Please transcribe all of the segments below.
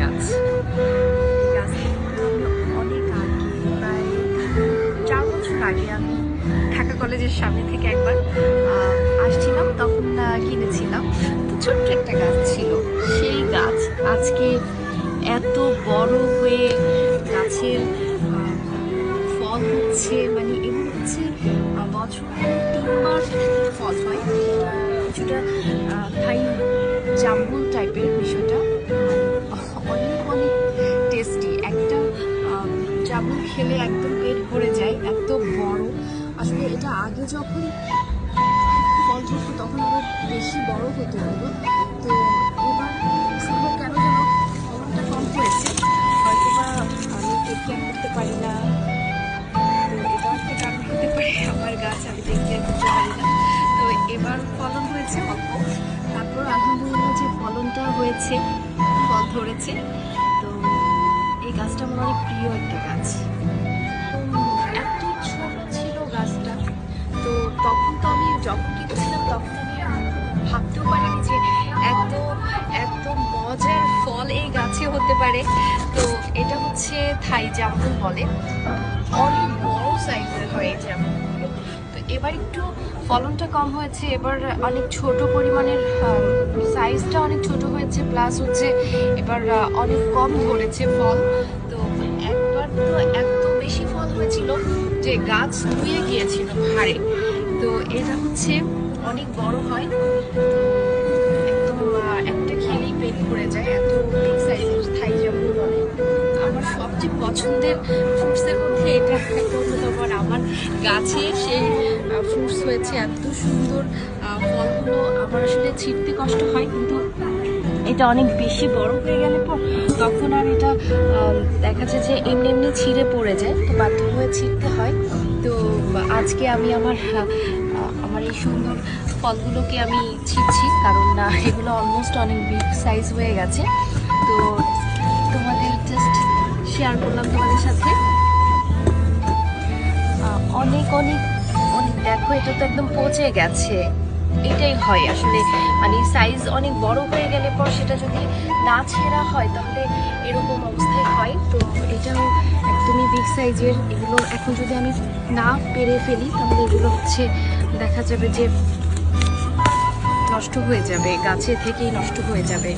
গাছ এই গাছটা অনেক প্রায় চার বছর আগে আমি ঢাকা কলেজের সামনে থেকে একবার আসছিলাম, তখন কিনেছিলাম। তো ছোট্ট একটা গাছ ছিল। সেই গাছ আজকে এত বড় হয়ে গাছের ফল হচ্ছে মানে এগুলো হচ্ছে বছরে তিনবার ফল হয়। কিছুটা থাই জাম্বুল টাইপের বিষয়টা খেলে একদম পেট ভরে যায়, এত বড়। আসলে এটা আগে যখন ফল ধরতো তখন আবার বেশি বড় হতো তো এবার কম হয়তো বা আমি পারি না। তো হতে পারে? আমার গাছ আমি না। তো এবার ফলন হয়েছে তারপর যে ফলনটা হয়েছে, ফল ধরেছে গাছটা আমার অনেক প্রিয় একটা গাছ। এত ছোট ছিল গাছটা। তো তখন তো আমি যখন কিনেছিলাম, তখন আমি ভাবতেও পারিনি যে এত এত মজার ফল এই গাছে হতে পারে। তো এটা হচ্ছে থাই জামরুল বলে। অনেক বড় সাইজের হয় এই তো এবার একটু ফলনটা কম হয়েছে, এবার অনেক ছোট পরিমাণের সাইজটা অনেক ছোট হয়েছে প্লাস হচ্ছে এবার অনেক কম ধরেছে ফল। তো এত বেশি ফল হয়েছিল যে গাছ ধুয়ে গিয়েছিল হাড়ে তো এটা হচ্ছে অনেক বড় হয়। একদম একটা খেলেই পেট ভরে যায়, এত বলে আমার সবচেয়ে পছন্দের ফ্রুটসের মধ্যে এটা একটা আর আমার গাছে সেই ফ্রুটস হয়েছে, এত সুন্দর ফলগুলো। আমার আসলে ছিঁড়তে কষ্ট হয়, কিন্তু এটা অনেক বেশি বড় হয়ে গেলে পর তখন আর এটা দেখা যায় যে এমনি এমনি ছিঁড়ে পড়ে যায়, তো বাধ্য হয়ে ছিঁড়তে হয়। তো আজকে আমি আমার আমার এই সুন্দর ফলগুলোকে আমি ছিঁড়ছি, কারণ না এগুলো অলমোস্ট অনেক বিগ সাইজ হয়ে গেছে। তো তোমাদের জাস্ট শেয়ার করলাম তোমাদের সাথে। অনেক অনেক অনেক, দেখো, এটা তো একদম পচে গেছে। এটাই হয় আসলে মানে সাইজ অনেক বড় হয়ে গেলে পর সেটা যদি না ছেঁড়া হয়, তাহলে এরকম অবস্থায় হয়, তো এটাও একদমই বিগ সাইজের এগুলো এখন যদি আমি না পেরে ফেলি, তাহলে এগুলো হচ্ছে দেখা যাবে যে নষ্ট হয়ে যাবে, গাছে থেকেই নষ্ট হয়ে যাবে।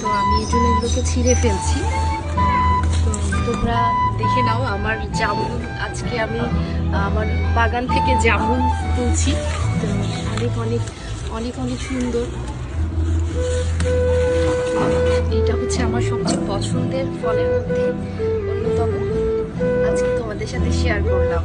তো আমি এই জন্য এগুলোকে ছিঁড়ে ফেলছি। তো তোমরা দেখে নাও, আমার জামুন আজকে আমি, আমার বাগান থেকে জামুন তুলছি। তো অনেক অনেক অনেক অনেক সুন্দর। হচ্ছে আমার সবচেয়ে পছন্দের ফলের মধ্যে অন্যতম। আজকে তোমাদের সাথে শেয়ার করলাম।